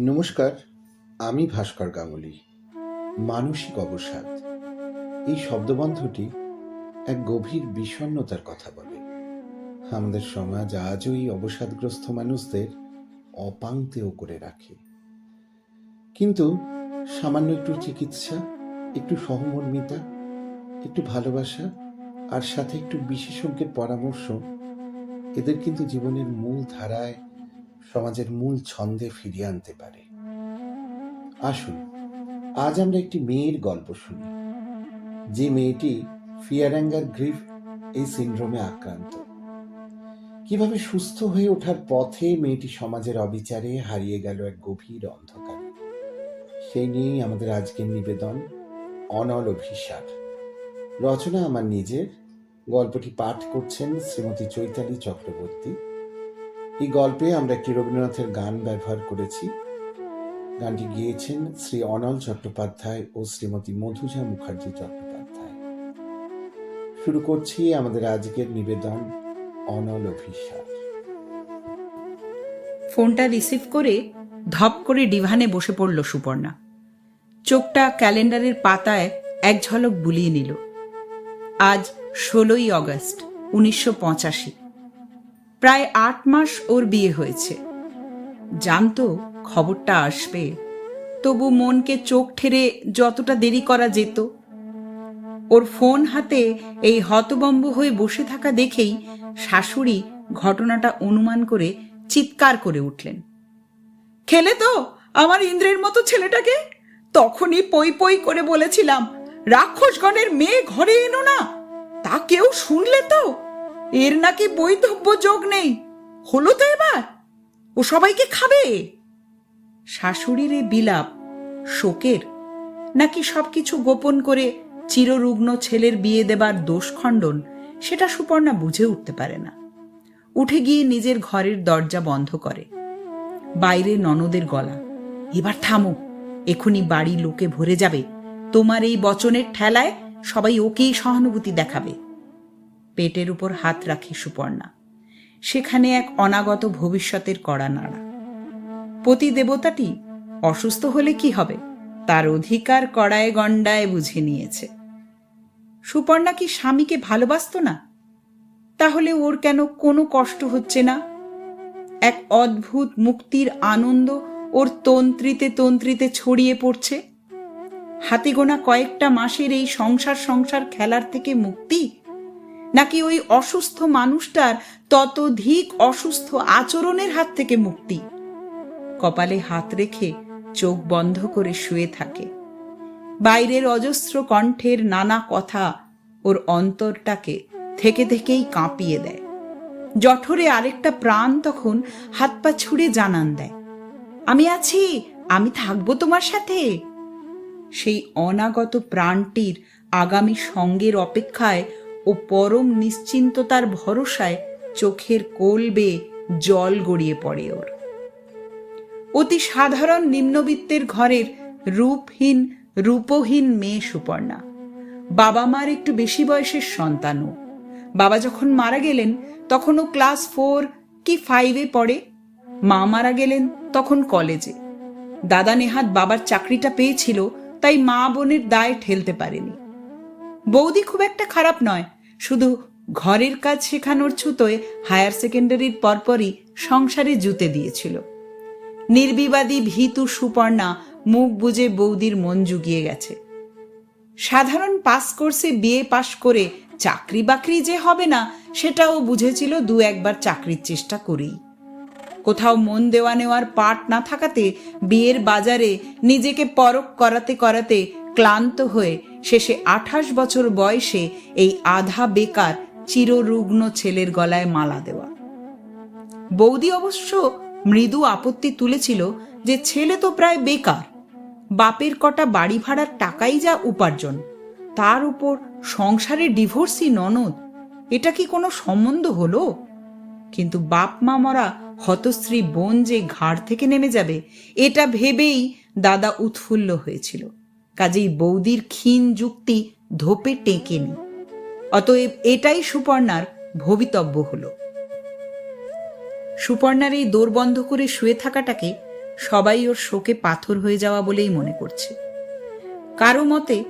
নমস্কার, আমি ভাস্কর গাঙ্গুলি। মানসিক অবসাদ। এই শব্দবন্ধটি এক গভীর বিষণ্ণতার কথা বলে। আমাদের সমাজ আজও এই অবসাদগ্রস্ত মানুষদের অপাংতেও করে রাখে। কিন্তু সামান্য একটু চিকিৎসা, একটু সহমর্মিতা, একটু ভালোবাসা, আর সাথে একটু বিশেষজ্ঞের পরামর্শ, এদের কিন্তু জীবনের মূল ধারায় সমাজের মূল ছন্দে ফিরিয়ে আনতে পারে। আসুন, আজ আমরা একটি মেয়ের গল্প শুনি। যে মেয়েটি ফিয়ারাঙ্গার গ্রিফ এই সিন্ড্রোমে আক্রান্ত। কীভাবে সুস্থ হয়ে ওঠার পথে মেয়েটি সমাজের অবিচারে হারিয়ে গেল এক গভীর অন্ধকার। সেই নিয়েই আমাদের আজকের নিবেদন, অনল অভিসার। রচনা আমার নিজের। গল্পটি পাঠ করছেন শ্রীমতী চৈতালি চক্রবর্তী। এই গল্পে আমরা একটি রবীন্দ্রনাথের গান ব্যবহার করেছি। গানটি গিয়েছেন শ্রী অনল চট্টোপাধ্যায় ও শ্রীমতী মধুজা মুখার্জি চট্টোপাধ্যায়। শুরু করছি আমাদের আজকের নিবেদন, অনল অভিসার। ফোনটা রিসিভ করে ধপ করে ডিভানে বসে পড়ল সুপর্ণা। চোখটা ক্যালেন্ডারের পাতায় এক ঝলক বুলিয়ে নিল। আজ ষোলোই অগস্ট, উনিশশো পঁচাশি। প্রায় আট মাস ওর বিয়ে হয়েছে। জানতো খবরটা আসবে, তবু মনকে চোখ ঠেরে যতটা দেরি করা যেত। ওর ফোন হাতে এই হতবম্ব হয়ে বসে থাকা দেখেই শাশুড়ি ঘটনাটা অনুমান করে চিৎকার করে উঠলেন। খেলে তো আমার ইন্দ্রের মতো ছেলেটাকে? তখনই পই পই করে বলেছিলাম, রাক্ষসগণের মেয়ে ঘরে এনো না, তা কেউ শুনলে তো এর নাকি বৈধব্য যোগ নেই? হলো তো এবার। ও সবাইকে খাবে। শাশুড়ির বিলাপ, শোকের, নাকি সবকিছু গোপন করে চিররুগ্ন ছেলের বিয়ে দেবার দোষ খণ্ডন সেটা সুপর্ণা বুঝে উঠতে পারে না। উঠে গিয়ে নিজের ঘরের দরজা বন্ধ করে। বাইরে ননদের গলা, এবার থামো এখনই বাড়ি লোকে ভরে যাবে। তোমার এই বচনের ঠেলায় সবাই ওকেই সহানুভূতি দেখাবে। পেটের উপর হাত রাখে সুপর্ণা। সেখানে এক অনাগত ভবিষ্যতের কড়া নাড়া। পতি দেবতাটি অসুস্থ হলে কি হবে? তার অধিকার কড়ায় গণ্ডায় বুঝে নিয়েছে। সুপর্ণা কি স্বামীকে ভালোবাসতো না? তাহলে ওর কেন কোনো কষ্ট হচ্ছে না? এক অদ্ভুত মুক্তির আনন্দ ওর তন্ত্রিতে তন্ত্রিতে ছড়িয়ে পড়ছে। হাতে গোনা কয়েকটা মাসের এই সংসার সংসার খেলার থেকে মুক্তি নাকি ওই অসুস্থ মানুষটার ততধিক অসুস্থ আচরণের হাত থেকে মুক্তি? কপালে হাত রেখে চোখ বন্ধ করে শুয়ে থাকে। বাইরের অজস্র কণ্ঠের নানা কথা ওর অন্তরটাকে থেকে থেকেই কাঁপিয়ে দেয়। জঠরে আরেকটা প্রাণ তখন হাত পা ছুড়ে জানান দেয়। আমি আছি, আমি থাকব তোমার সাথে। সেই অনাগত প্রাণটির আগামী সঙ্গের অপেক্ষায় পরম নিশ্চিন্ততার ভরসায় চোখের কোল বেয়ে জল গড়িয়ে পড়ে ওর। অতি সাধারণ নিম্নবিত্তের ঘরের রূপহীন রূপহীন মেয়ে সুপর্ণা। বাবা মার একটু বেশি বয়সের সন্তানও। বাবা যখন মারা গেলেন, তখন ও ক্লাস ফোর কি ফাইভে পড়ে। মা মারা গেলেন তখন কলেজে দাদা নেহাত বাবার চাকরিটা পেয়েছিল, তাই মা বোনের দায় ঠেলতে পারেনি। বৌদি খুব একটা খারাপ নয়। শুধু ঘরের কাজ শেখানোর ছুতোয় হায়ার সেকেন্ডারির পরপরই সংসারে জুতে দিয়েছিল। নির্বিবাদী ভীতু সুপর্ণা মুখ বুজে বৌদির মন জুগিয়ে গেছে। সাধারণ পাস কোর্সে বিয়ে পাশ করে চাকরি বাকরি যে হবে না, সেটাও বুঝেছিল দু একবার চাকরির চেষ্টা করেই। কোথাও মন দেওয়া নেওয়ার পাট না থাকাতে বিয়ের বাজারে নিজেকে পরক করাতে করাতে ক্লান্ত হয়ে শেষে আঠাশ বছর বয়সে এই আধা বেকার চিররুগ্ন ছেলের গলায় মালা দেওয়া। বৌদি অবশ্য মৃদু আপত্তি তুলেছিল যে ছেলে তো প্রায় বেকার। বাপের কটা বাড়ি ভাড়ার টাকাই যা উপার্জন, তার উপর সংসারে ডিভোর্সি ননদ, এটা কি কোনো সম্বন্ধ হলো? কিন্তু বাপ মা মরা হতশ্রী বোন যে ঘাড় থেকে নেমে যাবে, এটা ভেবেই দাদা উৎফুল্ল হয়েছিল। কাজেই বৌদির ক্ষীণ যুক্তি ধোপে টেকেনি অতএব এটাই সুপর্ণার ভবিতব্য হলো। সুপর্ণার এই দোর বন্ধ করে শুয়ে থাকাটাকে সবাই ওর শোকে পাথর হয়ে যাওয়া বলেই মনে করছে। কারও মতে,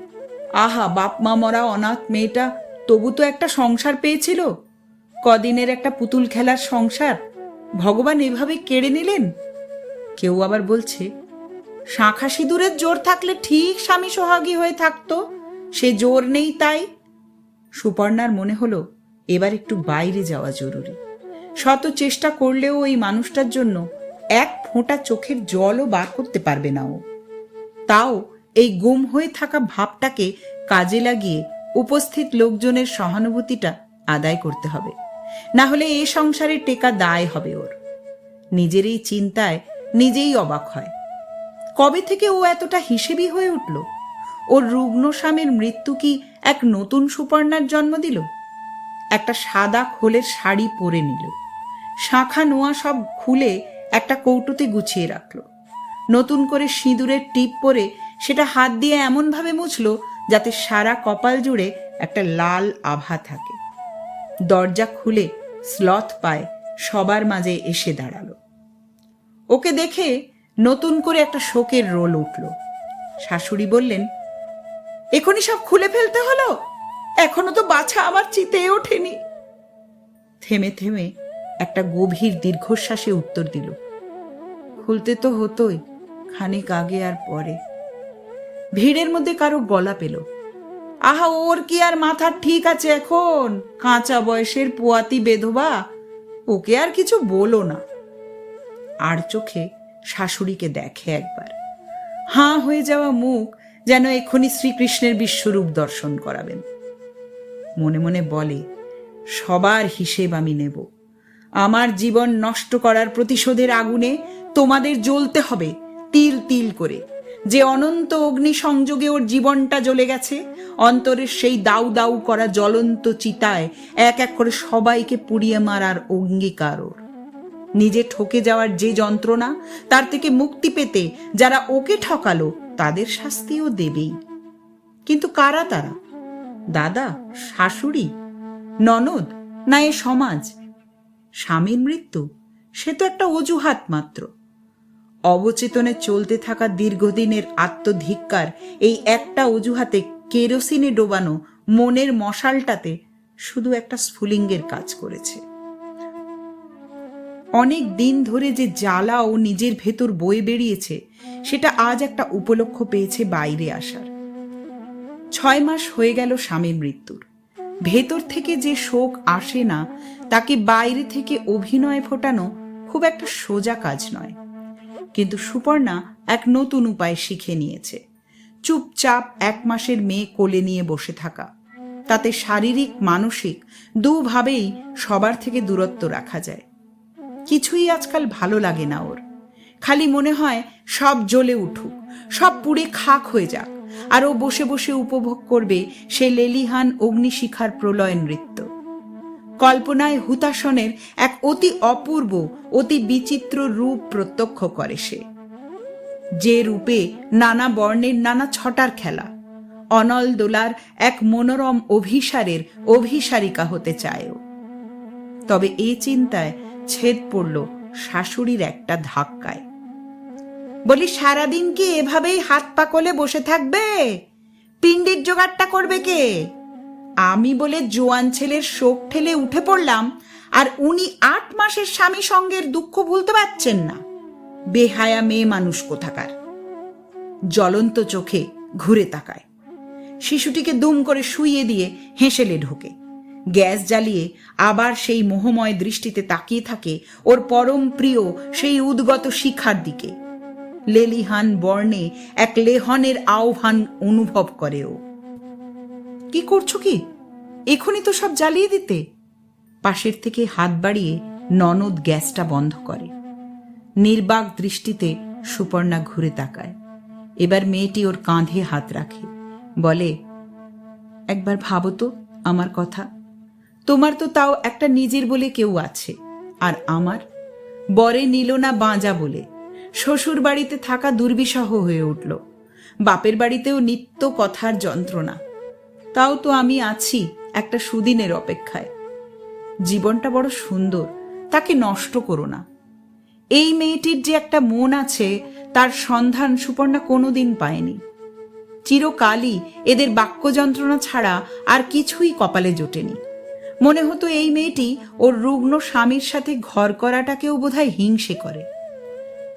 আহা বাপ মা মরা অনাথ মেয়েটা তবু তো একটা সংসার পেয়েছিল? কদিনের একটা পুতুল খেলার সংসার? ভগবান এভাবে কেড়ে নিলেন? কেউ আবার বলছে শাঁখা সিঁদুরের জোর থাকলে ঠিক স্বামী সোহাগী হয়ে থাকতো। সে জোর নেই তাই। সুপর্ণার মনে হলো, এবার একটু বাইরে যাওয়া জরুরি। শত চেষ্টা করলেও ওই মানুষটার জন্য এক ফোঁটা চোখের জলও বার করতে পারবে না ও। তাও এই গুম হয়ে থাকা ভাবটাকে কাজে লাগিয়ে উপস্থিত লোকজনের সহানুভূতিটা আদায় করতে হবে। না হলে এ সংসারে টেকা দায় হবে ওর। নিজের এই চিন্তায় নিজেই অবাক হয়। কবে থেকে ও এতটা হিসেবি হয়ে উঠল? ওর রুগ্ন স্বামীর মৃত্যু কি এক নতুন সুপর্ণার জন্ম দিল? একটা সাদা খোলের শাড়ি পরে নিল। শাঁখা নোয়া সব খুলে একটা কৌটোতে গুছিয়ে রাখল। নতুন করে সিঁদুরের টিপ পরে সেটা হাত দিয়ে এমনভাবে মুছল যাতে সারা কপাল জুড়ে একটা লাল আভা থাকে। দরজা খুলে স্লথ পায় সবার মাঝে এসে দাঁড়াল। ওকে দেখে নতুন করে একটা শোকের রোল উঠল। শাশুড়ি বললেন এখনই সব খুলে ফেলতে হলো। এখনও তো বাছা আমার চিতে ওঠেনি। থেমে থেমে একটা গভীর দীর্ঘশ্বাসে উত্তর দিল, খুলতে তো হতোই, খানিক আগে আর পরে। ভিড়ের মধ্যে কারও গলা পেল, আহা, ওর কি আর মাথা ঠিক আছে এখন? কাঁচা বয়সের পোয়াতি বেধবা, ওকে আর কিছু বলো না। আর চোখে শাশুড়িকে দেখে একবার। হাঁ হয়ে যাওয়া মুখ যেন এক্ষুনি শ্রীকৃষ্ণের বিশ্বরূপ দর্শন করাবেন। মনে মনে বলে, সবার হিসেব আমি নেব। আমার জীবন নষ্ট করার প্রতিশোধের আগুনে তোমাদের জ্বলতে হবে, তিল তিল করে। যে অনন্ত অগ্নি সংযোগে ওর জীবনটা জ্বলে গেছে, অন্তরের সেই দাউ দাউ করা জ্বলন্ত চিতায় এক এক করে সবাইকে পুড়িয়ে মারার অঙ্গীকার ওর। নিজে ঠকে যাওয়ার যে যন্ত্রণা, তার থেকে মুক্তি পেতে যারা ওকে ঠকালো, তাদের শাস্তিও দেবেই। কিন্তু কারা তারা? দাদা, শাশুড়ি, ননদ না এ সমাজ? স্বামীর মৃত্যু? সে তো একটা অজুহাত মাত্র। অবচেতনে চলতে থাকা দীর্ঘদিনের আত্মধিক্কার, এই একটা অজুহাতে কেরোসিনে ডোবানো মনের মশালটাতে শুধু একটা স্ফুলিঙ্গের কাজ করেছে। অনেক দিন ধরে যে জ্বালা ও নিজের ভেতর বয়ে বেরিয়েছে, সেটা আজ একটা উপলক্ষ পেয়েছে বাইরে আসার। ছয় মাস হয়ে গেল স্বামীর মৃত্যুর। ভেতর থেকে যে শোক আসে না, তাকে বাইরে থেকে অভিনয় ফোটানো খুব একটা সোজা কাজ নয়। কিন্তু সুপর্ণা এক নতুন উপায় শিখে নিয়েছে। চুপচাপ এক মাসের মেয়ে কোলে নিয়ে বসে থাকা। তাতে শারীরিক, মানসিক দুভাবেই সবার থেকে দূরত্ব রাখা যায়। কিছুই আজকাল ভালো লাগে না ওর। খালি মনে হয় সব জ্বলে উঠুক, সব পুড়ে খাক হয়ে যাক, আর ও বসে বসে উপভোগ করবে সে লেলিহান অগ্নিশিখার প্রলয় নৃত্য। কল্পনায় হুতাসনের এক অতি অপূর্ব, অতি বিচিত্র রূপ প্রত্যক্ষ করে সে। যে রূপে নানা বর্ণের নানা ছটার খেলা, অনল দোলার এক মনোরম অভিসারের অভিসারিকা হতে চায় তবে এ চিন্তায় ছেদ পড়ল শাশুড়ির একটা ধাক্কায়। বলি, সারাদিন কি এভাবেই হাত পাকলে বসে থাকবে? পিণ্ডির জোগাড়টা করবে কে? আমি বলে জোয়ান ছেলের শোক ঠেলে উঠে পড়লাম, আর উনি আট মাসের স্বামী সঙ্গের দুঃখ ভুলতে পারছেন না। বেহায়া মেয়ে মানুষ কোথাকার? জ্বলন্ত চোখে ঘুরে তাকায়। শিশুটিকে দুম করে শুইয়ে দিয়ে হেসেলে ঢোকে। গ্যাস জ্বালিয়ে আবার সেই মোহময় দৃষ্টিতে তাকিয়ে থাকে ওর পরম প্রিয় সেই উদ্গত শিখার দিকে। লেলিহান বর্ণে এক লেহনের আহ্বান অনুভব করে ও। কি করছ কি? এখনই তো সব জ্বালিয়ে দিতে? পাশের থেকে হাত বাড়িয়ে ননদ গ্যাসটা বন্ধ করে। নির্বাক দৃষ্টিতে সুপর্ণা ঘুরে তাকায়। এবার মেয়েটি ওর কাঁধে হাত রাখে। বলে, একবার ভাবো তো আমার কথা। তোমার তো তাও একটা নিজের বলে কেউ আছে। আর আমার? বরে নিল না বাঁজা বলে। শ্বশুর বাড়িতে থাকা দুর্বিষহ হয়ে উঠল। বাপের বাড়িতেও নিত্য কথার যন্ত্রণা। তাও তো আমি আছি একটা সুদিনের অপেক্ষায়। জীবনটা বড় সুন্দর, তাকে নষ্ট করো না। এই মেয়েটির যে একটা মন আছে, তার সন্ধান সুপর্ণা কোনোদিন পায়নি। চিরকালই এদের বাক্য যন্ত্রণা ছাড়া আর কিছুই কপালে জোটেনি। মনে হতো এই মেয়েটি ওর রুগ্ন স্বামীর সাথে ঘর করাটাকেও বোধহয় হিংসে করে।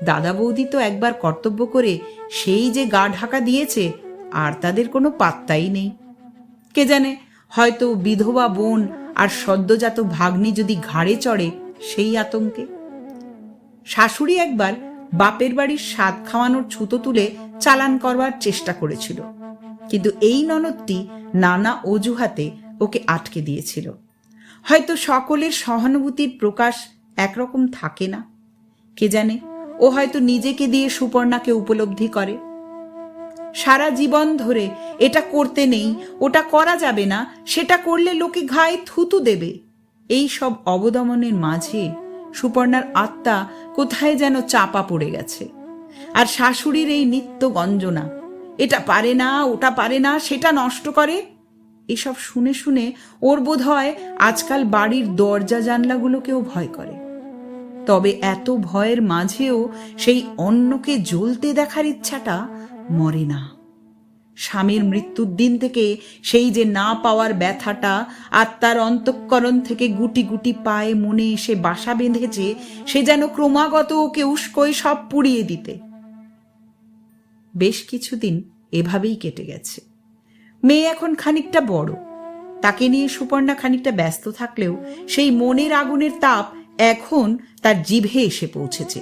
দাদা বৌদি তো একবার কর্তব্য করে সেই যে গা ঢাকা দিয়েছে, আর তাদের কোনো পাত্তাই নেই। কে জানে, হয়তো বিধবা বোন আর সদ্যজাত ভাগ্নি যদি ঘাড়ে চড়ে সেই আতঙ্কে। শাশুড়ি একবার বাপের বাড়ির স্বাদ খাওয়ানোর ছুতো তুলে চালান করবার চেষ্টা করেছিল, কিন্তু এই ননদটি নানা অজুহাতে ওকে আটকে দিয়েছিল। হয়তো সকলের সহানুভূতির প্রকাশ একরকম থাকে না। কে জানে? ও হয়তো নিজেকে দিয়ে সুপর্ণাকে উপলব্ধি করে। সারা জীবন ধরে এটা করতে নেই, ওটা করা যাবে না, সেটা করলে লোকে ঘায়ে থুতু দেবে। এই সব অবদমনের মাঝে সুপর্ণার আত্মা কোথায় যেন চাপা পড়ে গেছে। আর শাশুড়ির এই নিত্য গঞ্জনা, এটা পারে না, ওটা পারে না, সেটা নষ্ট করে এসব শুনে শুনে ওর বোধ হয় আজকাল বাড়ির দরজা জানলাগুলোকেও ভয় করে। তবে এত ভয়ের মাঝেও সেই অন্যকে জ্বলতে দেখার ইচ্ছাটা মরে না। স্বামীর মৃত্যুর দিন থেকে সেই যে না পাওয়ার ব্যথাটা আত্মার অন্তঃকরণ থেকে গুটি গুটি পায়ে মনে এসে বাসা বেঁধেছে, সে যেন ক্রমাগত ওকে উস্কোয় সব পুড়িয়ে দিতে। বেশ কিছুদিন এভাবেই কেটে গেছে। মেয়ে এখন খানিকটা বড়। তাকে নিয়ে সুপর্ণা খানিকটা ব্যস্ত থাকলেও সেই মনের আগুনের তাপ এখন তার জিভে এসে পৌঁছেছে।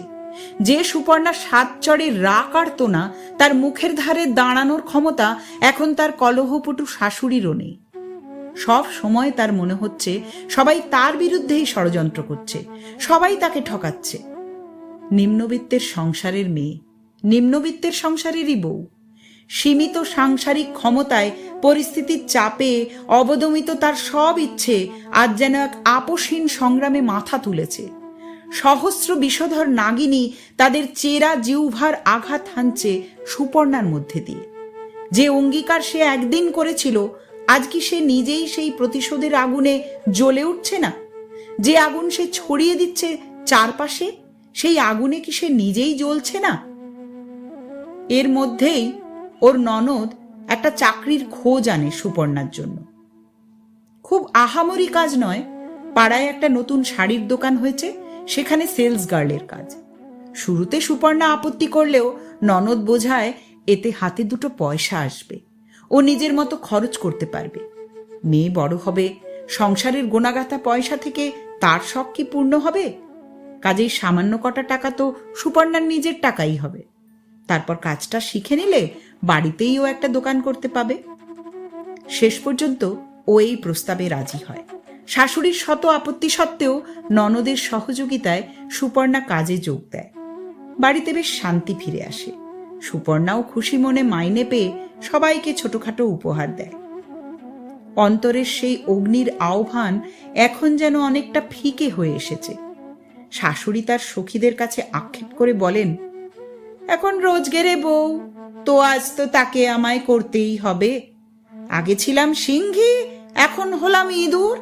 যে সুপর্ণা সাত চড়ে রা কাটত না, তার মুখের ধারে দাঁড়ানোর ক্ষমতা এখন তার কলহপটু শাশুড়িরও নেই। সব সময় তার মনে হচ্ছে সবাই তার বিরুদ্ধেই ষড়যন্ত্র করছে, সবাই তাকে ঠকাচ্ছে। নিম্নবিত্তের সংসারের মেয়ে, নিম্নবিত্তের সংসারেরই বউ। সীমিত সাংসারিক ক্ষমতায় পরিস্থিতির চাপে অবদমিত তার সব ইচ্ছে আজ যেন এক আপোষহীন সংগ্রামে মাথা তুলেছে। সহস্র বিষধর নাগিনী তাদের চেরা জিউভার আঘাত হানছে সুপর্ণার মধ্যে দিয়ে। যে অঙ্গীকার সে একদিন করেছিল, আজ কি সে নিজেই সেই প্রতিশোধের আগুনে জ্বলে উঠছে না? যে আগুন সে ছড়িয়ে দিচ্ছে চারপাশে, সেই আগুনে কি সে নিজেই জ্বলছে না? এর মধ্যেই ওর ননদ একটা চাকরির খোঁজ আনে সুপর্ণার জন্য। খুব আহামরি কাজ নয়, পাড়ায় একটা নতুন শাড়ির দোকান হয়েছে, সেখানে সেলস গার্লের কাজ। শুরুতে সুপর্ণা আপত্তি করলেও ননদ বোঝায় এতে হাতে দুটো পয়সা আসবে, ও নিজের মতো খরচ করতে পারবে। মেয়ে বড় হবে, সংসারের গোনাগাথা পয়সা থেকে তার শখ কি পূর্ণ হবে? কাজেই সামান্য কটা টাকা তো সুপর্ণার নিজের টাকাই হবে। তারপর কাজটা শিখে নিলে বাড়িতেই ও একটা দোকান করতে পাবে। শেষ পর্যন্ত ও এই প্রস্তাবে রাজি হয়। শাশুড়ির শত আপত্তি সত্ত্বেও ননদের সহযোগিতায় সুপর্ণা কাজে যোগ দেয়। বাড়িতে বেশ শান্তি ফিরে আসে। সুপর্ণাও খুশি মনে মাইনে পেয়ে সবাইকে ছোটখাটো উপহার দেয়। অন্তরের সেই অগ্নির আহ্বান এখন যেন অনেকটা ফিকে হয়ে এসেছে। শাশুড়ি তার সখীদের কাছে আক্ষেপ করে বলেন, এখন রোজগেরে বউ তো আজ তো তাকে আমায় করতেই হবে। আগে ছিলাম সিংহী, এখন হলাম ইঁদুর।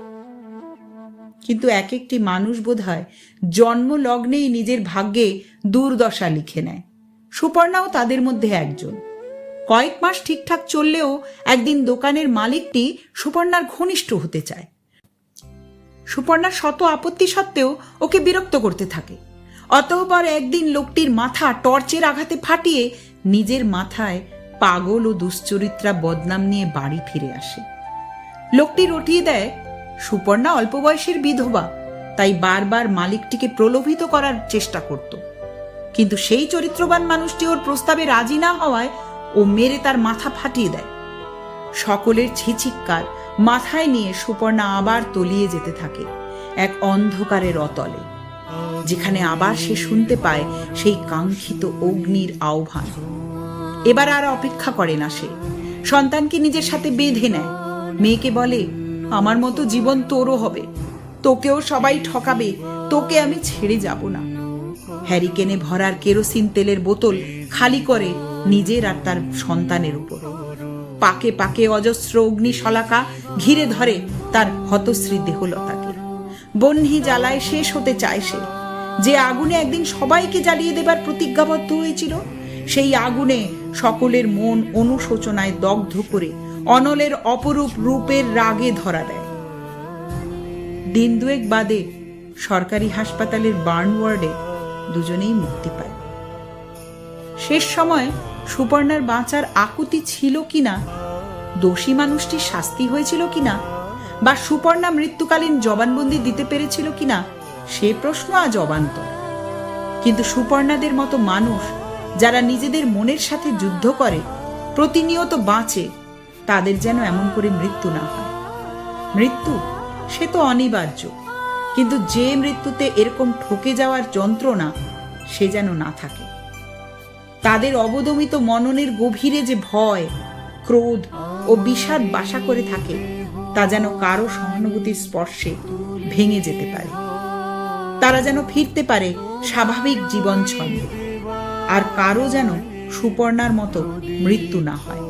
কিন্তু এক একটি মানুষ বোধ হয় জন্ম লগ্নেই নিজের ভাগ্যে দুর্দশা লিখে নেয়। সুপর্ণাও তাদের মধ্যে একজন। কয়েক মাস ঠিকঠাক চললেও একদিন দোকানের মালিকটি সুপর্ণার ঘনিষ্ঠ হতে চায়। সুপর্ণার শত আপত্তি সত্ত্বেও ওকে বিরক্ত করতে থাকে। অতঃপর একদিন লোকটির মাথা টর্চের আঘাতে ফাটিয়ে নিজের মাথায় পাগল ও দুশ্চরিত্রা বদনাম নিয়ে বাড়ি ফিরে আসে। লোকটি রটিয়ে দেয়, সুপর্ণা অল্প বয়সের বিধবা, তাই বারবার মালিকটিকে প্রলোভিত করার চেষ্টা করত। কিন্তু সেই চরিত্রবান মানুষটি ওর প্রস্তাবে রাজি না হওয়ায় ও মেরে তার মাথা ফাটিয়ে দেয়। সকলের ছিচিক্কার মাথায় নিয়ে সুপর্ণা আবার তলিয়ে যেতে থাকে এক অন্ধকারের অতলে যেখানে আবার সে শুনতে পায় সেই কাঙ্ক্ষিত অগ্নির আহ্বান। এবার আর অপেক্ষা করে না সে। সন্তানকে নিজের সাথে বেঁধে নেয়। মেয়েকে বলে, আমার মতো জীবন তোরও হবে। তোকেও সবাই ঠকাবে। তোকে আমি ছেড়ে যাব না। হ্যারিকেনে ভরার কেরোসিন তেলের বোতল খালি করে নিজের আর তার সন্তানের উপর। পাকে পাকে অজস্র অগ্নিশলাকা ঘিরে ধরে তার হতশ্রী দেহলতাকে। বহ্নি জ্বালায় শেষ হতে চায় সে। যে আগুনে একদিন সবাইকে জ্বালিয়ে দেবার প্রতিজ্ঞাবদ্ধ হয়েছিল, সেই আগুনে সকলের মন অনুশোচনায় দগ্ধ করে অনলের অপরূপ রূপের রাগে ধরা দেয়। দিন দুয়েক বাদে সরকারি হাসপাতালের বার্ন ওয়ার্ডে দুজনেই মুক্তি পায়। শেষ সময় সুপর্ণার বাঁচার আকুতি ছিল কিনা, দোষী মানুষটির শাস্তি হয়েছিল কিনা বা সুপর্ণা মৃত্যুকালীন জবানবন্দি দিতে পেরেছিল কিনা? সে প্রশ্ন আজ অবান্তর। কিন্তু সুপর্ণাদের মতো মানুষ যারা নিজেদের মনের সাথে যুদ্ধ করে, প্রতিনিয়ত বাঁচে, তাদের যেন এমন করে মৃত্যু না হয়। মৃত্যু, সে তো অনিবার্য। কিন্তু যে মৃত্যুতে এরকম ঠকে যাওয়ার যন্ত্রণা, সে যেন না থাকে। তাদের অবদমিত মননের গভীরে যে ভয়, ক্রোধ ও বিষাদ বাসা করে থাকে তা যেন কারও সহানুভূতির স্পর্শে ভেঙে যেতে পারে। তারা যেন ফিরতে পারে স্বাভাবিক জীবন ছন্দে, আর কারও যেন সুপর্ণার মতো মৃত্যু না হয়।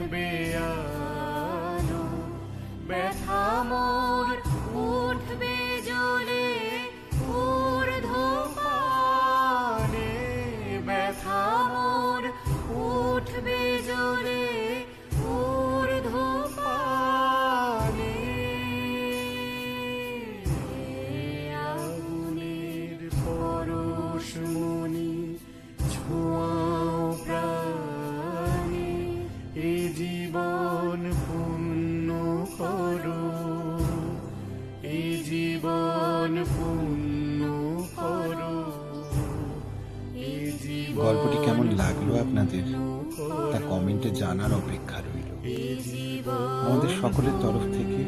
দেখবে আলো ব্যথা গল্পটি কেমন লাগল আপনাদের? তা কমেন্টে জানার অপেক্ষা রইল। আমাদের সকলের তরফ থেকে